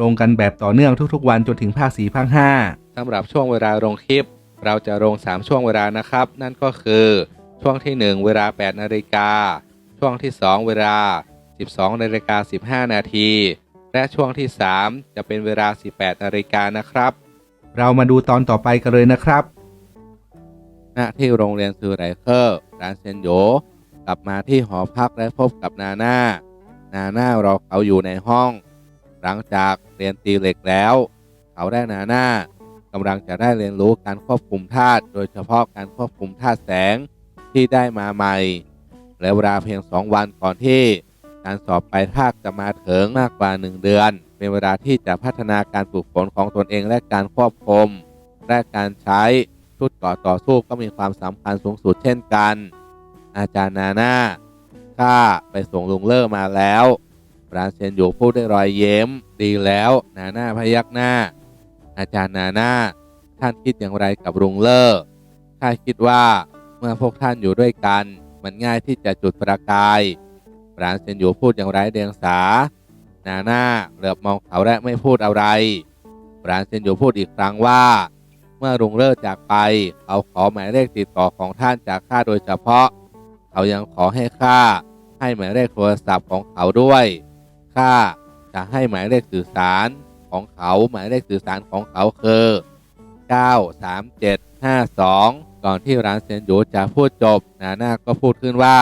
ลงกันแบบต่อเนื่องทุกๆ วันจนถึงภาค4ภาค5สำหรับช่วงเวลาลงคลิป เราจะลง 3 ช่วงเวลานะครับ นั่นก็คือช่วงที่ 1 เวลา 8 นาฬิกา ช่วงที่ 2 เวลา 12 นาฬิกา 15 นาที และช่วงที่ 3 จะเป็นเวลา 18 นาฬิกานะครับ เรามาดูตอนต่อไปกันเลยนะครับ ณ ที่โรงเรียนซือไรเคอร์ร้านเซนโยกลับมาที่หอพักและพบกับนาน่า นาน่ารอเขาอยู่ในห้อง หลังจากเรียนตีเหล็กแล้ว เขาได้นาน่ากำลังจะได้เรียนรู้การควบคุมธาตุโดยเฉพาะการควบคุมธาตุแสงที่ได้มาใหม่ และเวลาเพียงสองวันก่อนที่การสอบปลายภาคจะมาถึงมากกว่า 1 เดือน เป็นเวลาที่จะพัฒนาการฝึกฝนของตนเองและการควบคุมและการใช้ชุดก่อต่อสู้ก็มีความสำคัญสูงสุดเช่นกัน อาจารย์นาน่าข้าไปส่งลุงเลอร์มาแล้ว ปราเซนอยู่พูดด้วยรอยเย้มดีแล้วนาหน่าพยักหน้า อาจารย์นาหน่าท่านคิดอย่างไรกับลุงเลอร์ข้าคิดว่าเมื่อพวกท่านอยู่ด้วยกัน มันง่ายที่จะจุดประกาย ปราเซนอยู่พูดอย่างไรเดียงสา นาหน่าเหลือบมองเขาและไม่พูดอะไร ปราเซนอยู่พูดอีกครั้งว่า เมื่อลุงเลิกจากไป เขาขอหมายเลขติดต่อของท่านจากข้าโดยเฉพาะ เขายังขอให้ข้าให้หมายเลขโทรศัพท์ของเขาด้วย ข้าจะให้หมายเลขสื่อสารของเขาหมายเลขสื่อสารของเขาคือ 93752 ก่อนที่ร้านเซนยูจะพูดจบ นาน่าก็พูดขึ้นว่า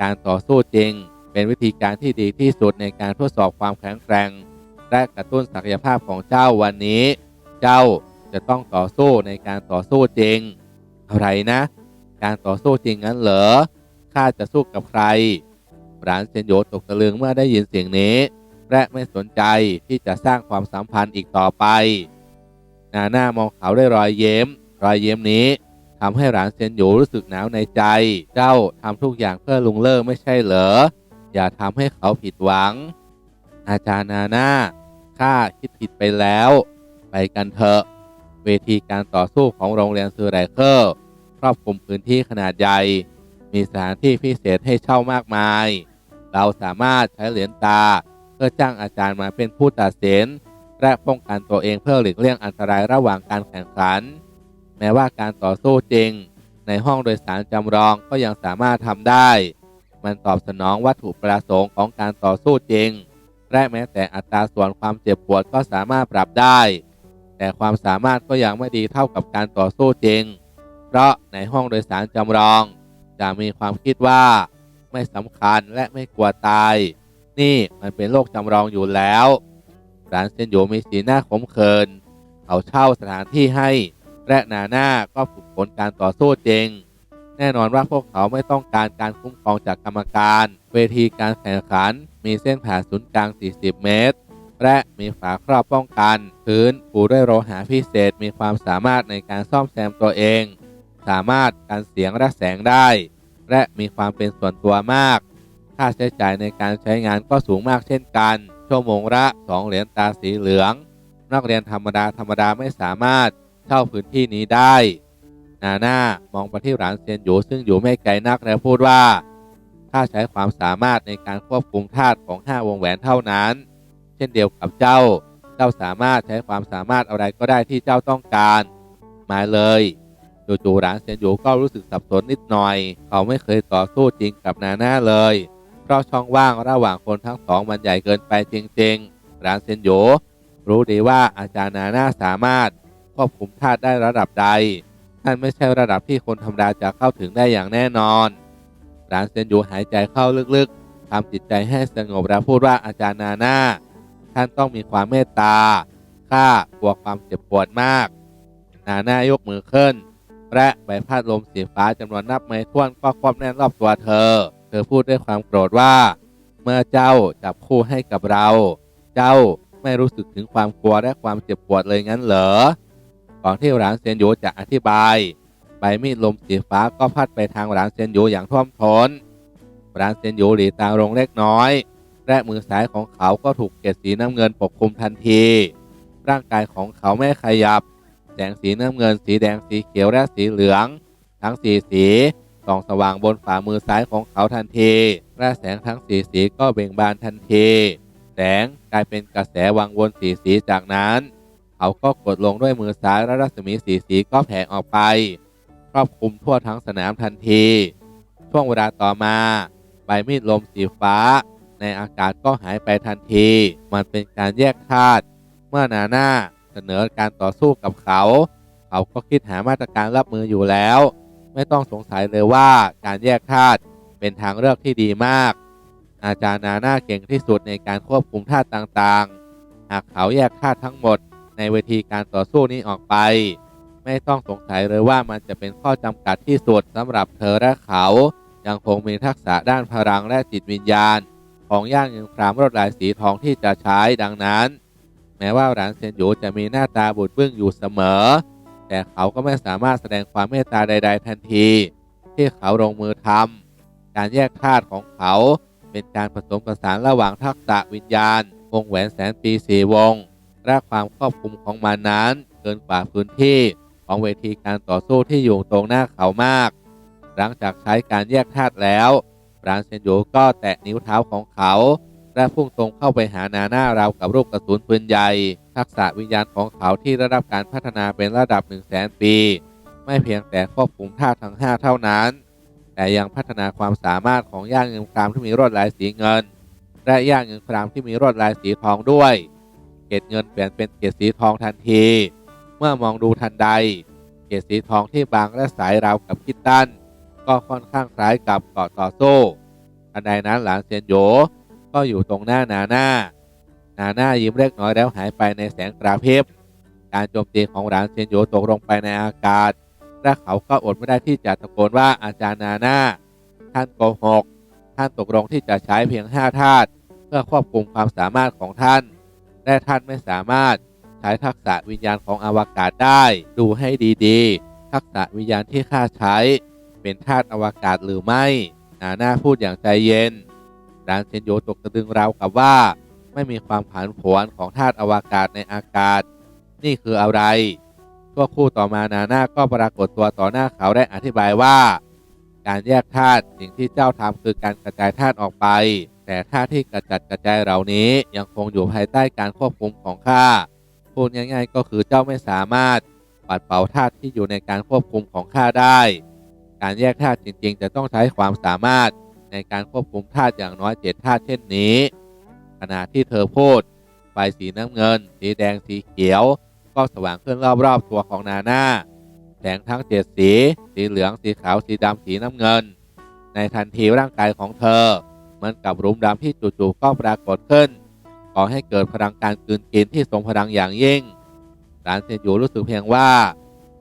การต่อสู้จริง เป็นวิธีการที่ดีที่สุดในการทดสอบความแข็งแกร่ง และกระตุ้นศักยภาพของเจ้าวันนี้ เจ้าจะต้องต่อสู้ในการต่อสู้จริง อะไรนะ การต่อสู้จริงงั้นเหรอข้าจะสู้กับใคร ร้านเซนโยตกตะลึงเมื่อได้ยินเสียงนี้ และไม่สนใจที่จะสร้างความสัมพันธ์อีกต่อไป นาหน้ามองเขาด้วยรอยเย้ม รอยเย้มนี้ทำให้ร้านเซนโยรู้สึกหนาวในใจ เจ้าทำทุกอย่างเพื่อลุงเลอร์ไม่ใช่เหรอ อย่าทำให้เขาผิดหวัง อาจารย์นาหน่าข้าคิดผิดไปแล้ว ไปกันเถอะ เวทีการต่อสู้ของโรงเรียนซือไรเคอร์ครอบคลุมพื้นที่ขนาดใหญ่ มีสถานที่พิเศษให้เช่ามากมาย เราสามารถใช้เหรียญตา เพื่อจ้างอาจารย์มาเป็นผู้ตัดสิน และป้องกันตัวเองเพื่อหลีกเลี่ยงอันตรายระหว่างการแข่งขัน แม้ว่าการต่อสู้จริง ในห้องโดยสารจำลองก็ยังสามารถทำได้ มันตอบสนองวัตถุประสงค์ของการต่อสู้จริง และแม้แต่อัตราส่วนความเจ็บปวดก็สามารถปรับได้ แต่ความสามารถก็ยังไม่ดีเท่ากับการต่อสู้จริง เพราะในห้องโดยสารจำลอง จะมีความคิดว่าไม่สำคัญและไม่กลัวตาย นี่มันเป็นโลกจำลองอยู่แล้วร้านเซนโยมีสีหน้าขมขื่นเขาเช่าสถานที่ให้ และนาหน้าก็ฝึกฝนการต่อสู้จริง แน่นอนว่าพวกเขาไม่ต้องการการคุ้มครองจากกรรมการ เวทีการแข่งขัน มีเส้นผ่าศูนย์กลาง 40 เมตร และมีฝาครอบป้องกัน พื้นปูด้วยโลหะพิเศษมีความสามารถในการซ่อมแซมตัวเอง สามารถกันเสียงและแสงได้ และมีความเป็นส่วนตัวมาก ค่าใช้จ่ายในการใช้งานก็สูงมากเช่นกัน ชั่วโมงละ2เหรียญตาสีเหลือง นักเรียนธรรมดาธรรมดาไม่สามารถเช่าพื้นที่นี้ได้ นาน่ามองไปที่หลานเซียนอยู่ซึ่งอยู่ไม่ไกลนักแล้วพูดว่า ถ้าใช้ความสามารถในการควบคุมธาตุของห้าวงแหวนเท่านั้น เช่นเดียวกับเจ้า เจ้าสามารถใช้ความสามารถอะไรก็ได้ที่เจ้าต้องการ มาเลย จู่ๆหลานเซียนอยู่ก็รู้สึกสับสนนิดหน่อย เขาไม่เคยต่อสู้จริงกับนาน่าเลย เพราะช่องว่างระหว่างคนทั้งสองมันใหญ่เกินไปจริงๆ หลานเซียนอยู่รู้ดีว่าอาจารย์นาน่าสามารถควบคุมธาตุได้ระดับใดนั่นไม่ใช่ระดับที่คนธรรมดาจะเข้าถึงได้อย่างแน่นอน หลานเซียนอยู่หายใจเข้าลึกๆทำจิตใจให้สงบแล้วพูดว่าอาจารย์นาน่าท่านต้องมีความเมตตาข้ากลัวความเจ็บปวดมาก นาน่ายกมือขึ้น และใบพัดลมสีฟ้าจำนวนนับไม่ถ้วนก็ครอบแน่นรอบตัวเธอ เธอพูดด้วยความโกรธว่า เมื่อเจ้าจับคู่ให้กับเรา เจ้าไม่รู้สึกถึงความกลัวและความเจ็บปวดเลยงั้นเหรอก่อนที่หลานเซียนหยูจะอธิบายใบมีดลมสีฟ้าก็พัดไปทางหลานเซียนหยูอย่างท่วมท้นหลานเซียนหยูหลีตาลงเล็กน้อยและมือซ้ายของเขาก็ถูกเกล็ดสีน้ำเงินปกคลุมทันที ร่างกายของเขาไม่ขยับ แสงสีน้ำเงิน สีแดง สีเขียวและสีเหลือง ทั้งสีสีส่องสว่างบนฝ่ามือซ้ายของเขาทันที และแสงทั้งสีสีก็เบ่งบานทันที แสงกลายเป็นกระแสวังวนสีสีจากนั้น เขาก็กดลงด้วยมือซ้ายและรัศมีสีสีก็แผ่ออกไป ครอบคลุมทั่วทั้งสนามทันที ช่วงเวลาต่อมา ใบมีดลมสีฟ้า ในอากาศก็หายไปทันที มันเป็นการแยกธาตุเมื่อนาหน่า เสนอการต่อสู้กับเขา เขาก็คิดหามาตรการรับมืออยู่แล้ว ไม่ต้องสงสัยเลยว่าการแยกธาตุเป็นทางเลือกที่ดีมาก อาจารย์นาหน่าเก่งที่สุดในการควบคุมธาตุต่างๆ หากเขาแยกธาตุทั้งหมดในเวทีการต่อสู้นี้ออกไป ไม่ต้องสงสัยเลยว่ามันจะเป็นข้อจำกัดที่สุดสำหรับเธอและเขา ยังคงมีทักษะด้านพลังและจิตวิญญาณ ของย่างยิงครามรวดลายสีทองที่จะใช้ดังนั้น แม้ว่าหลานเซียนหยูจะมีหน้าตาบุดบึ้งอยู่เสมอ แต่เขาก็ไม่สามารถแสดงความเมตตาใด ๆ ทันที ที่เขาลงมือทำการแยกธาตุของเขาเป็นการผสมผสานระหว่างทักษะวิญญาณ วงแหวนแสนปีสีวง และความครอบคลุมของมันนั้น เกินกว่าพื้นที่ของเวทีการต่อสู้ที่อยู่ตรงหน้าเขามาก หลังจากใช้การแยกธาตุแล้วรานเซนโยก็แตะนิ้วเท้าของเขา และพุ่งตรงเข้าไปหานาหน้าเราวกับลูกกระสุนปืนใหญ่ ทักษะวิญญาณของเขาที่ได้รับการพัฒนาเป็นระดับ 1 0 0 0 0แสนปี ไม่เพียงแต่ควบคุมธาทั้ง 5 เท่านั้น แต่ยังพัฒนาความสามารถของย่างเงินครามที่มีรวดลายสีเงิน และย่างเงินครามที่มีรวดลายสีทองด้วย เกล็ดเงินเปลี่ยนเป็นเกล็ดสีทองทันที เมื่อมองดูทันใด เกล็ดสีทองที่บางและสายราวกับคิตตันก็ค่อนข้างคล้ายกับเกาะต่อสู้ทันใดนั้นหลานเซียนโย ก็อยู่ตรงหน้านาหน้า นาหน้ายิ้มเล็กน้อยแล้วหายไปในแสงกระพริบการโจมตีของหลานเซียนโยตกลงไปในอากาศและเขาก็อดไม่ได้ที่จะตะโกนว่าอาจารย์นาหน้า ท่านโกหกท่านตกลงที่จะใช้เพียงห้าธาตุเพื่อควบคุมความสามารถของท่าน และท่านไม่สามารถใช้ทักษะวิญญาณของอวกาศได้ ดูให้ดีๆ ทักษะวิญญาณที่ข้าใช้ เป็นธาตุอวกาศหรือไม่ นาหน้าพูดอย่างใจเย็น ดานเซนโยตกตะลึงราวกับว่า ไม่มีความผันผวนของธาตุอวกาศในอากาศ นี่คืออะไรชั่วคู่ต่อมานาหน้าก็ปรากฏตัวต่อหน้าเขาได้อธิบายว่า การแยกธาตุสิ่งที่เจ้าทำคือการกระจายธาตุออกไป แต่ธาตุที่กระจัดกระจายเหล่านี้ยังคงอยู่ภายใต้การควบคุมของข้าพูดง่าย ๆ ก็คือเจ้าไม่สามารถปัดเป่าธาตุที่อยู่ในการควบคุมของข้าได้ การแยกธาตุจริง ๆ จะต้องใช้ความสามารถ ในการควบคุมธาตุอย่างน้อยเจ็ดธาตุเช่นนี้ ขณะที่เธอพูดไฟสีน้ำเงิน สีแดงสีเขียว ก็สว่างขึ้นรอบๆตัวของนาน่าแสงทั้งเจ็ดสี สีเหลืองสีขาวสีดำสีน้ำเงิน ในทันทีร่างกายของเธอเหมือนกับหลุมดำที่จู่ๆก็ปรากฏขึ้นก่อให้เกิดพลังการกืนกินที่ทรงพลังอย่างยิ่งหลานเซนยูรู้สึกเพียงว่า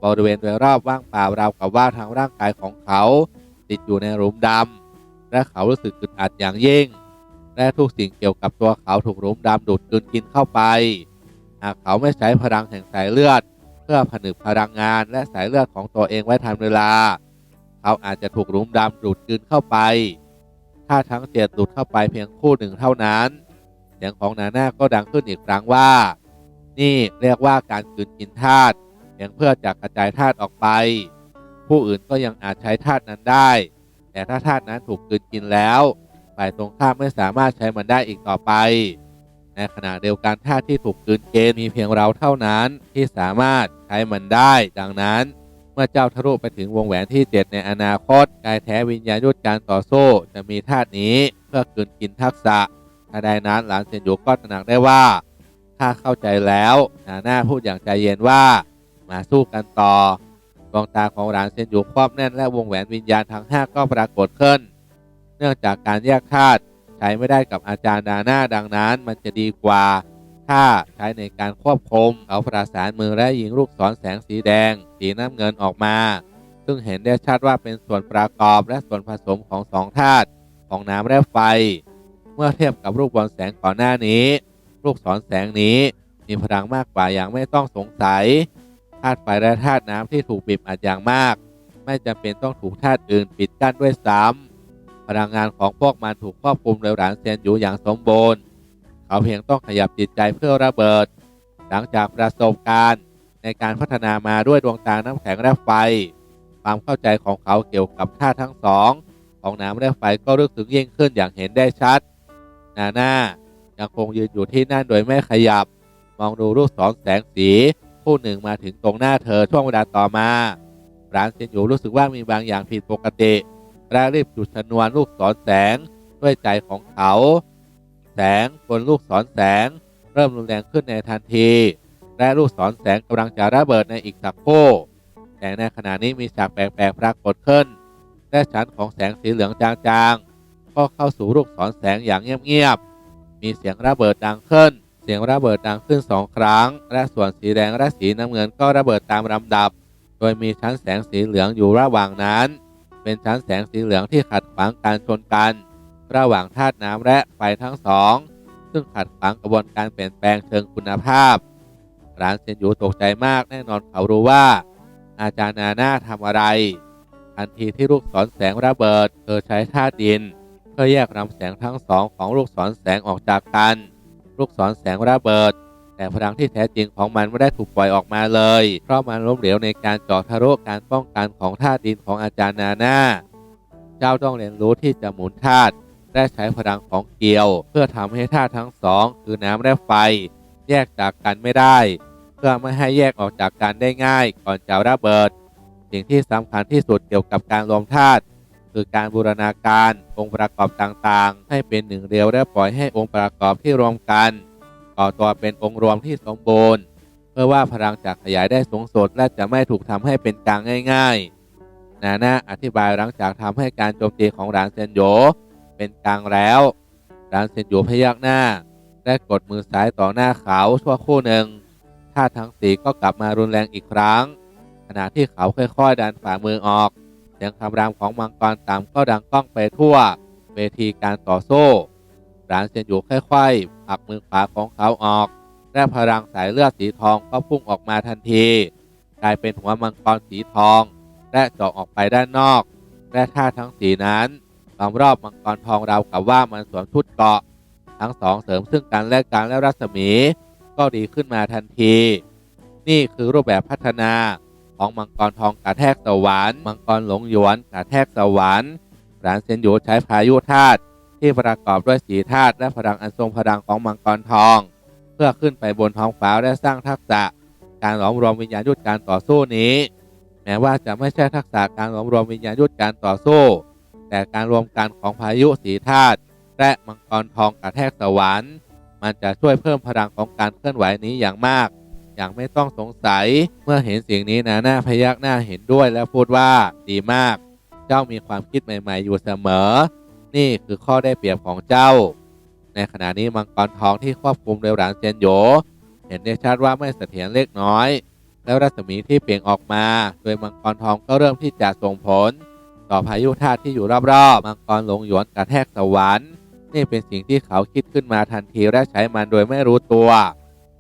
บริเวณโดยรอบว่างเปล่าราวกับว่าทางร่างกายของเขา ติดอยู่ในหลุมดำ และเขารู้สึกอึดอัดอย่างยิ่ง และทุกสิ่งเกี่ยวกับตัวเขาถูกหลุมดำดูดกืนกินเข้าไป หากเขาไม่ใช้พลังแห่งสายเลือด เพื่อผนึกพลังงานและสายเลือดของตัวเองไว้ทันเวลา เขาอาจจะถูกหลุมดำดูดกลืนเข้าไป ถ้าทั้งเจ็ดดูดเข้าไปเพียงคู่หนึ่งเท่านั้นเสียงของนาน่าก็ดังขึ้นอีกครั้งว่า นี่เรียกว่าการกืนกินธาตุเพียงเพื่อจะกระจายธาตุออกไป ผู้อื่นก็ยังอาจใช้ธาตุนั้นได้ แต่ถ้าธาตุนั้นถูกกลืนกินแล้ว ฝ่ายตรงข้ามไม่สามารถใช้มันได้อีกต่อไป ในขณะเดียวกันธาตุที่ถูกกลืนกินมีเพียงเราเท่านั้นที่สามารถใช้มันได้ ดังนั้น เมื่อเจ้าทะลุไปถึงวงแหวนที่ 7 ในอนาคตกายแท้วิญญาณยุทธการต่อสู้จะมีธาตุนี้เพื่อกลืนกินทักษะถ้าใดนั้นหลานเซียนหยูก็ตระหนักได้ว่าถ้าเข้าใจแล้วนาหน้าพูดอย่างใจเย็นว่า มาสู้กันต่อ ดวงตาของหลานเซนหยูครอบแน่นและวงแหวนวิญญาณทั้งห้าก็ปรากฏขึ้น เนื่องจากการแยกธาตุใช้ไม่ได้กับอาจารย์นาหน้าดังนั้น มันจะดีกว่า ถ้าใช้ในการควบคุมเขาประสานมือและยิงลูกศรแสงสีแดง สีน้ำเงินออกมา ซึ่งเห็นได้ชัดว่าเป็นส่วนประกอบและส่วนผสมของสองธาตุของน้ำและไฟ เมื่อเทียบกับรูปบอลแสงก่อนหน้านี้ ลูกศรแสงนี้มีพลังมากกว่าอย่างไม่ต้องสงสัยาตุไฟและธาตุน้ำที่ถูกบีบอัดอย่างมาก ไม่จำเป็นต้องถูกธาตุอื่นปิดกั้นด้วยซ้ำพลังงานของพวกมันถูกควบคุมโดยหลานเซียนอยู่อย่างสมบูรณ์ เขาเพียงต้องขยับจิตใจเพื่อระเบิด หลังจากประสบการณ์ในการพัฒนามาด้วยดวงตาน้ำแข็งและไฟ ความเข้าใจของเขาเกี่ยวกับธาตุทั้งสองของน้ำและไฟก็ลึกซึ้งยิ่งขึ้นอย่างเห็นได้ชัด นาน่ายังคงยืนอยู่ที่นั่นโดยไม่ขยับ มองดูลูกศรแสงสี ผู้หนึ่งมาถึงตรงหน้าเธอช่วงเวลาต่อมาร้านเซียนอยู่รู้สึกว่ามีบางอย่างผิดปกติและรีบจุดชนวนลูกศรแสงด้วยใจของเขา แสงบนลูกศรแสง เริ่มรุนแรงขึ้นในทันที และลูกศรแสงกำลังจะระเบิดในอีกสักครู่แต่ในขณะนี้มีฉากแปลกๆปรากฏขึ้นและชั้นของแสงสีเหลืองจางๆก็เข้าสู่ลูกศรแสงอย่างเงียบๆมีเสียงระเบิดดังขึ้น เสียงระเบิดดังขึ้นสองครั้ง และส่วนสีแดงและสีน้ำเงินก็ระเบิดตามลำดับ โดยมีชั้นแสงสีเหลืองอยู่ระหว่างนั้น เป็นชั้นแสงสีเหลืองที่ขัดขวางการชนกัน ระหว่างธาตุน้ำและไฟทั้งสอง ซึ่งขัดขวางกระบวนการเปลี่ยนแปลงเชิงคุณภาพร้านเซนยูตกใจมากแน่นอนเขารู้ว่า อาจารย์นาหน่าทำอะไร ทันทีที่ลูกศรแสงระเบิด เธอใช้ธาตุดิน เพื่อแยกลำแสงทั้งสองของลูกศรแสงออกจากกัน ลูกศรแสงระเบิด แต่พลังที่แท้จริงของมันไม่ได้ถูกปล่อยออกมาเลย เพราะมันล้มเหลวในการเจาะทะลุการป้องกันของธาตุดินของอาจารย์นาหน่าเจ้าต้องเรียนรู้ที่จะหมุนธาตุและใช้พลังของเกลียว เพื่อทำให้ธาตุทั้งสองคือน้ำและไฟ แยกจากกันไม่ได้ เพื่อไม่ให้แยกออกจากกันได้ง่าย ก่อนจะระเบิด สิ่งที่สำคัญที่สุดเกี่ยวกับการรวมธาตุ คือการบูรณาการองค์ประกอบต่างๆ ให้เป็นหนึ่งเดียวและปล่อยให้องค์ประกอบที่รวมกันก่อตัวเป็นองค์รวมที่สมบูรณ์เพื่อว่าพลังจะขยายได้สูงสุดและจะไม่ถูกทำให้เป็นกลางง่าย ๆ นาน่าอธิบายหลังจากทำให้การโจมตีของหลานเซนโยเป็นกลางแล้วหลานเซนโยพยักหน้า และกดมือซ้ายต่อหน้าเขาชั่วครู่หนึ่งท่าทั้งสีก็กลับมารุนแรงอีกครั้ง ขณะที่เขาค่อยๆดันฝ่ามือออก เสียงคำรามของมังกรต่ำก็ดังก้องไปทั่ว เวทีการต่อสู้หลานเซียนอยู่ค่อยๆผลักมือขวาของเขาออก และพลังสายเลือดสีทองก็พุ่งออกมาทันที กลายเป็นหัวมังกรสีทอง และเจาะออกไปด้านนอก และท่าทั้งสีนั้นล้อมรอบมังกรทองราวกับว่ามันสวมชุดเกราะ ทั้งสองเสริมซึ่งกันและกันและรัศมี ก็ดีขึ้นมาทันที นี่คือรูปแบบพัฒนา ของมังกรทองกระแทกสวรรค์มังกรหลงหยวนกระแทกสวรรค์หลานเซนโยใช้พายุธาตุที่ประกอบด้วยสีธาตุและพลังอันทรงพลังของมังกรทอง เพื่อขึ้นไปบนท้องฟ้าและสร้างทักษะ การหลอมรวมวิญญาณยุทธการต่อสู้นี้ แม้ว่าจะไม่ใช่ทักษะการหลอมรวมวิญญาณยุทธการต่อสู้ แต่การรวมกันของพายุสีธาตุและมังกรทองกระแทกสวรรค์มันจะช่วยเพิ่มพลังของการเคลื่อนไหวนี้อย่างมาก อย่างไม่ต้องสงสัย เมื่อเห็นสิ่งนี้นาหน้าพยักหน้าเห็นด้วยและพูดว่าดีมาก เจ้ามีความคิดใหม่ ๆ อยู่เสมอ นี่คือข้อได้เปรียบของเจ้า ในขณะนี้มังกรทองที่ควบคุมโดยหลานเซนโยเห็นได้ชัดว่าไม่เสถียรเล็กน้อย แล้วรัศมีที่เปล่งออกมา โดยมังกรทองก็เริ่มที่จะส่งผล ต่อพายุธาตุที่อยู่รอบๆมังกรหลงหยวนกระแทกสวรรค์นี่เป็นสิ่งที่เขาคิดขึ้นมาทันทีและใช้มันโดยไม่รู้ตัว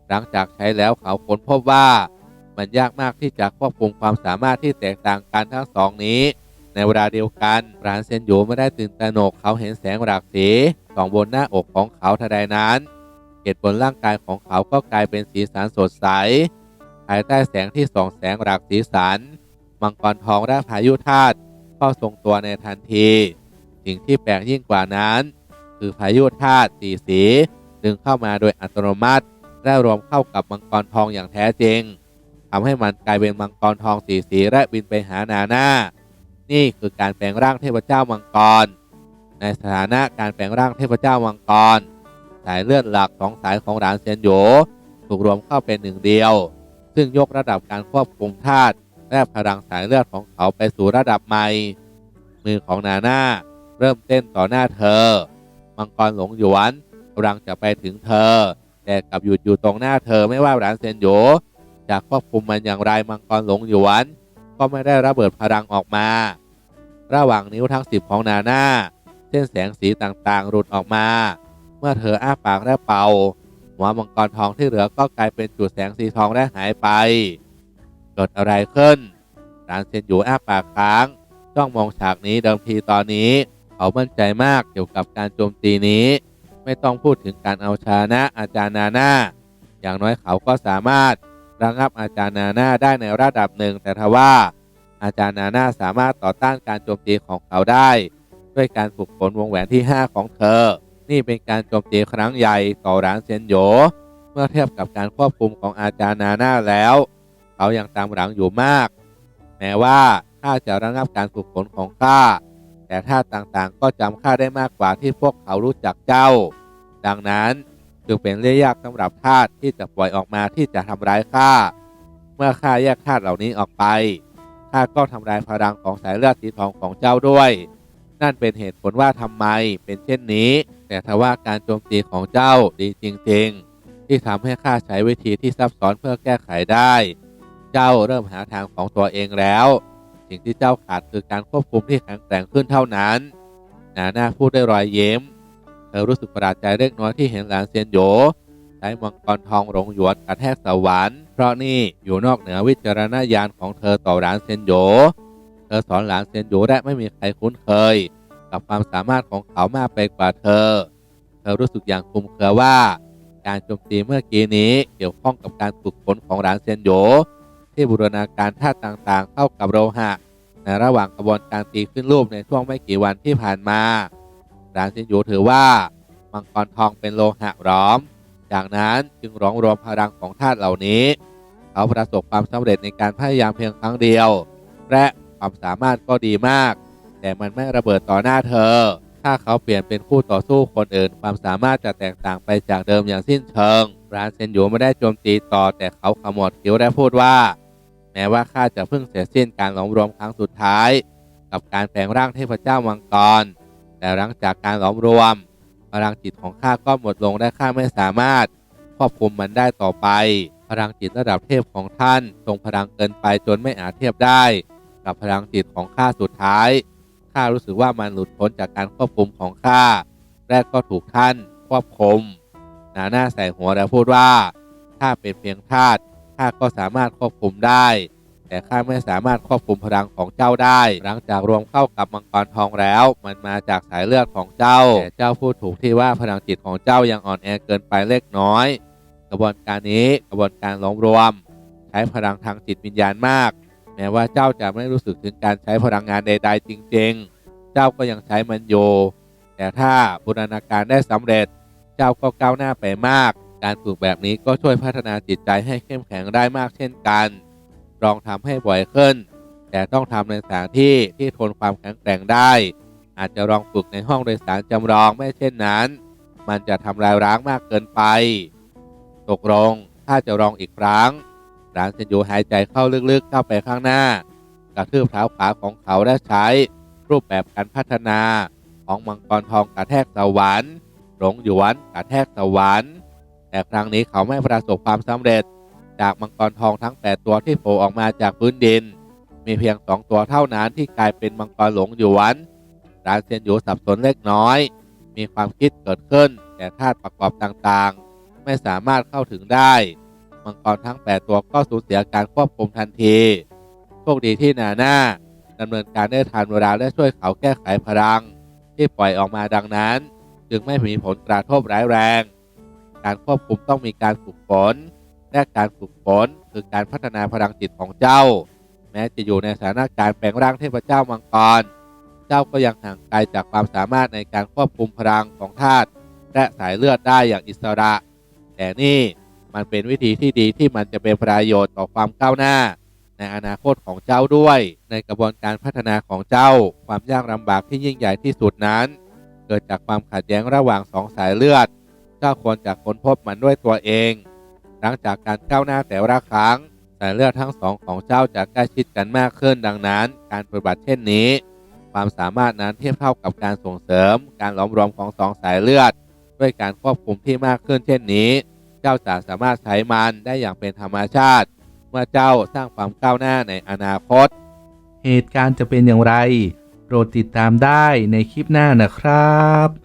หลังจากใช้แล้วเขาค้นพบว่ามันยากมากที่จะควบคุมความสามารถที่แตกต่างกันทั้งสองนี้ ในเวลาเดียวกันรานเซนโยไม่ได้ตื่นตระหนกเขาเห็นแสงหลากสีสองบนหน้าอกของเขาทันใดนั้นเกตบนร่างกายของเขาก็กลายเป็นสีสันสดใสภายใต้แสงที่ส่องแสงหลากสีสัน มังกรทองและพายุธาตุก็ทรงตัวในทันที สิ่งที่แปลกยิ่งกว่านั้น คือพายุธาตุสีสีดึงเข้ามาโดยอัตโนมัติ และรวมเข้ากับมังกรทองอย่างแท้จริงทำให้มันกลายเป็นมังกรทองสีสีและบินไปหานาหน่านี่คือการแปลงร่างเทพเจ้ามังกร ในสถานะการแปลงร่างเทพเจ้ามังกร สายเลือดหลักสองสายของหลานเซียนโยถูกรวมเข้าเป็นหนึ่งเดียว ซึ่งยกระดับการควบคุมธาตุและพลังสายเลือดของเขาไปสู่ระดับใหม่ มือของนาหน่าเริ่มเต้นต่อหน้าเธอ มังกรหลงหยวนกำลังจะไปถึงเธอ แต่กลับหยุดอยู่ตรงหน้าเธอไม่ว่าหลานเซนโยจะควบคุมมันอย่างไรมังกรหลงหยวน ก็ไม่ได้ระเบิดพลังออกมา ระหว่างนิ้วทั้งสิบของนาหน่าเส้นแสงสีต่างๆ หลุดออกมา เมื่อเธออ้าปากและเป่า หัวมังกรทองที่เหลือก็กลายเป็นจุดแสงสีทองและหายไป เกิดอะไรขึ้นรานเซนอยู่อ้าปากค้างจ้องมองฉากนี้เดิมทีตอนนี้ เขามั่นใจมากเกี่ยวกับการโจมตีนี้ ไม่ต้องพูดถึงการเอาชนะอาจารย์นาน่าอย่างน้อยเขาก็สามารถระงับอาจารย์นาน่าได้ในระดับหนึ่ง แต่ทว่า อาจารย์นาน่าสามารถต่อต้านการโจมตีของเขาได้ ด้วยการฝึกฝนวงแหวนที่ 5 ของเธอ นี่เป็นการโจมตีครั้งใหญ่ต่อร้านเซนโยเมื่อเทียบกับการควบคุมของอาจารย์นาน่าแล้ว เขายังตามหลังอยู่มาก แม้ว่าข้าจะระงับการฝึกฝนของข้า แต่ท่าต่างๆ ก็จำข้าได้มากกว่าที่พวกเขารู้จักเจ้า ดังนั้นจึงเป็นเรื่องยากสำหรับทาสที่จะปล่อยออกมาที่จะทำร้ายข้าเมื่อข้าแยกธาตุเหล่านี้ออกไปข้าก็ทำลายพลังของสายเลือดสีทองของเจ้าด้วย นั่นเป็นเหตุผลว่าทำไมเป็นเช่นนี้ แต่ทว่าการโจมตีของเจ้าดีจริง ๆ ที่ทำให้ข้าใช้วิธีที่ซับซ้อนเพื่อแก้ไขได้ เจ้าเริ่มหาทางของตัวเองแล้ว สิ่งที่เจ้าขาดคือการควบคุมที่แข็งแกร่งขึ้นเท่านั้นนาน่าพูดได้รอยเยิ้มเธอรู้สึกประหลาดใจเล็กน้อยที่เห็นหลานเซียนโยใช้มังกรทองหลงหยวนกระแทกสวรรค์เพราะนี่อยู่นอกเหนือวิจารณญาณของเธอต่อหลานเซียนโยเธอสอนหลานเซียนโยและไม่มีใครคุ้นเคย กับความสามารถของเขามากไปกว่าเธอ เธอรู้สึกอย่างคลุมเครือว่า การโจมตีเมื่อกี้นี้เกี่ยวข้องกับการฝึกฝนของหลานเซียนโยที่บูรณาการท่าตุต่างๆ เข้ากับโลหะ ในระหว่างกระบวนการตีขึ้นรูปในช่วงไม่กี่วันที่ผ่านมาหลานเซียนโหยถือว่ามังกรทองเป็นโลหะหลอม จากนั้นจึงร้องรวมพลังของธาตุเหล่านี้ เขาประสบความสำเร็จในการพยายามเพียงครั้งเดียว และความสามารถก็ดีมาก แต่มันไม่ระเบิดต่อหน้าเธอ ถ้าเขาเปลี่ยนเป็นคู่ต่อสู้คนอื่น ความสามารถจะแตกต่างไปจากเดิมอย่างสิ้นเชิงร้านเซนโยไม่ได้โจมตีต่อแต่เขาขมวดคิ้วและพูดว่า แม้ว่าข้าจะเพิ่งเสร็จสิ้นการหลอมรวมครั้งสุดท้าย กับการแปลงร่างเทพเจ้ามังกร แต่หลังจากการหลอมรวมพลังจิตของข้าก็หมดลงและข้าไม่สามารถควบคุมมันได้ต่อไป พลังจิตระดับเทพของท่านทรงพลังเกินไปจนไม่อาจเทียบได้ กับพลังจิตของข้าสุดท้ายข้ารู้สึกว่ามันหลุดพ้นจากการควบคุมของข้าและก็ถูกท่านควบคุมนาหน้าใส่หัวแล้วพูดว่าถ้าเป็นเพียงธาตุ ข้าก็สามารถควบคุมได้ แต่ข้าไม่สามารถควบคุมพลังของเจ้าได้ หลังจากรวมเข้ากับมังกรทองแล้ว มันมาจากสายเลือดของเจ้าแต่เจ้าพูดถูกที่ว่าพลังจิตของเจ้ายังอ่อนแอเกินไปเล็กน้อย กระบวนการนี้กระบวนการหลอมรวม ใช้พลังทางจิตวิญญาณมาก แม้ว่าเจ้าจะไม่รู้สึกถึงการใช้พลังงานใด ๆ จริง ๆ เจ้าก็ยังใช้มันอยู่แต่ถ้าบูรณาการได้สำเร็จ เจ้าก็ก้าวหน้าไปมาก การฝึกแบบนี้ก็ช่วยพัฒนาจิตใจให้เข้มแข็งได้มากเช่นกัน ลองทำให้บ่อยขึ้น แต่ต้องทำในสถานที่ที่ทนความแข็งแกร่งได้ อาจจะลองฝึกในห้องโดยสารจำลองไม่เช่นนั้น มันจะทำลายร้างมากเกินไป ตกลงถ้าจะลองอีกครั้งหลานเซนยูหายใจเข้าลึกๆเข้าไปข้างหน้ากระทืบเท้าขวาของเขาและใช้ รูปแบบการพัฒนาของมังกรทองกระแทกสวรรค์หลงหยวนกระแทกสวรรค์ แต่ครั้งนี้เขาไม่ประสบความสำเร็จ จากมังกรทองทั้ง 8 ตัวที่โผล่ออกมาจากพื้นดิน มีเพียง 2 ตัวเท่านั้นที่กลายเป็นมังกรหลงหยวนรานเซียนอยู่สับสนเล็กน้อย มีความคิดเกิดขึ้น แต่ธาตุประกอบต่างๆ ไม่สามารถเข้าถึงได้ มังกรทั้ง 8 ตัวก็สูญเสียการควบคุมทันทีโชคดีที่นาน่าดำเนินการได้ทันเวลาและช่วยเขาแก้ไขพลัง ที่ปล่อยออกมาดังนั้น จึงไม่มีผลกระทบร้ายแรง การควบคุมต้องมีการฝึกฝนและการฝึกฝนคือการพัฒนาพลังจิตของเจ้า แม้จะอยู่ในสถานการณ์แปลงร่างเทพเจ้ามังกร เจ้าก็ยังห่างไกลจากความสามารถในการควบคุมพลังของธาตุและสายเลือดได้อย่างอิสระ แต่นี่มันเป็นวิธีที่ดีที่มันจะเป็นประโยชน์ต่อความก้าวหน้า ในอนาคตของเจ้าด้วย ในกระบวนการพัฒนาของเจ้า ความยากลำบากที่ยิ่งใหญ่ที่สุดนั้น เกิดจากความขัดแย้งระหว่างสองสายเลือด เจ้าควรจะค้นพบมันด้วยตัวเอง หลังจากการก้าวหน้าแต่ละครั้งสายเลือดทั้งสองของเจ้าจะใกล้ชิดกันมากขึ้นดังนั้น การปฏิบัติเช่นนี้ ความสามารถนั้นเทียบเท่ากับการส่งเสริม การหลอมรวมของสองสายเลือด ด้วยการควบคุมที่มากขึ้นเช่นนี้ เจ้าจะสามารถใช้มันได้อย่างเป็นธรรมชาติ เมื่อเจ้าสร้างความก้าวหน้าในอนาคต เหตุการณ์จะเป็นอย่างไร โปรดติดตามได้ในคลิปหน้านะครับ